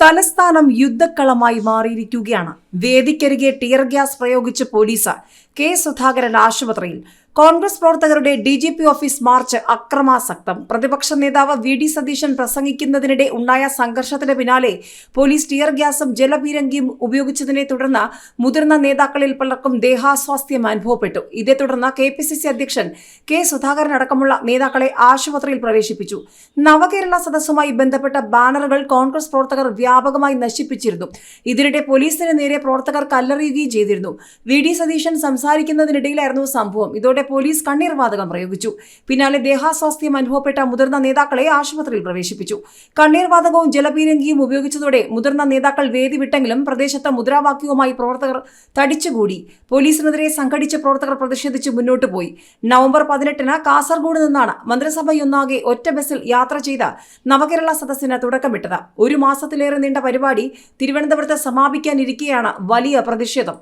തലസ്ഥാനം യുദ്ധക്കളമായി മാറിയിരിക്കുകയാണ്. വേദിക്കരികെ ടിയർ ഗ്യാസ് പ്രയോഗിച്ച് പോലീസ് കെ സുധാകരൻ ആശുപത്രിയിൽ. കോൺഗ്രസ് പ്രവർത്തകരുടെ D G P office march അക്രമാസക്തം. പ്രതിപക്ഷ നേതാവ് വി ഡി സതീശൻ പ്രസംഗിക്കുന്നതിനിടെ ഉണ്ടായ സംഘർഷത്തിന് പിന്നാലെ പോലീസ് ടിയർ ഗ്യാസും ജലപീരങ്കിയും ഉപയോഗിച്ചതിനെ തുടർന്ന് മുതിർന്ന നേതാക്കളിൽ പലർക്കും ദേഹാസ്വാസ്ഥ്യം അനുഭവപ്പെട്ടു. ഇതേ തുടർന്ന് കെ പി സി സി അധ്യക്ഷൻ കെ സുധാകരൻ അടക്കമുള്ള നേതാക്കളെ ആശുപത്രിയിൽ പ്രവേശിപ്പിച്ചു. നവകേരള സദസ്സുമായി ബന്ധപ്പെട്ട ബാനറുകൾ കോൺഗ്രസ് പ്രവർത്തകർ വ്യാപകമായി നശിപ്പിച്ചിരുന്നു. ഇതിനിടെ പോലീസിന് നേരെ പ്രവർത്തകർ കല്ലെറിയുകയും ചെയ്തിരുന്നു. വി. ഡി. സതീശൻ സംസാരിക്കുന്നതിനിടയിലായിരുന്നു സംഭവം. ഇതോടെ പോലീസ് കണ്ണീർ വാതകം പ്രയോഗിച്ചു. പിന്നാലെ ദേഹാസ്വാസ്ഥ്യം അനുഭവപ്പെട്ട മുതിർന്ന നേതാക്കളെ ആശുപത്രിയിൽ പ്രവേശിപ്പിച്ചു. കണ്ണീർ വാതകവും ജലപീരങ്കിയും ഉപയോഗിച്ചതോടെ മുതിർന്ന നേതാക്കൾ വേദി വിട്ടെങ്കിലും പ്രദേശത്ത് മുദ്രാവാക്യവുമായി പ്രവർത്തകർ തടിച്ചുകൂടി. പോലീസിനെതിരെ സംഘടിച്ച പ്രവർത്തകർ പ്രതിഷേധിച്ച് മുന്നോട്ട് പോയി. നവംബർ പതിനെട്ടിന് കാസർഗോഡ് നിന്നാണ് മന്ത്രിസഭയൊന്നാകെ ഒറ്റ ബസ്സിൽ യാത്ര ചെയ്ത നവകേരള സദസ്സിന് തുടക്കമിട്ടത്. ഒരു മാസത്തിലേറെ നീണ്ട പരിപാടി തിരുവനന്തപുരത്ത് സമാപിക്കാനിരിക്കെയാണ് വലിയ പ്രതിഷേധം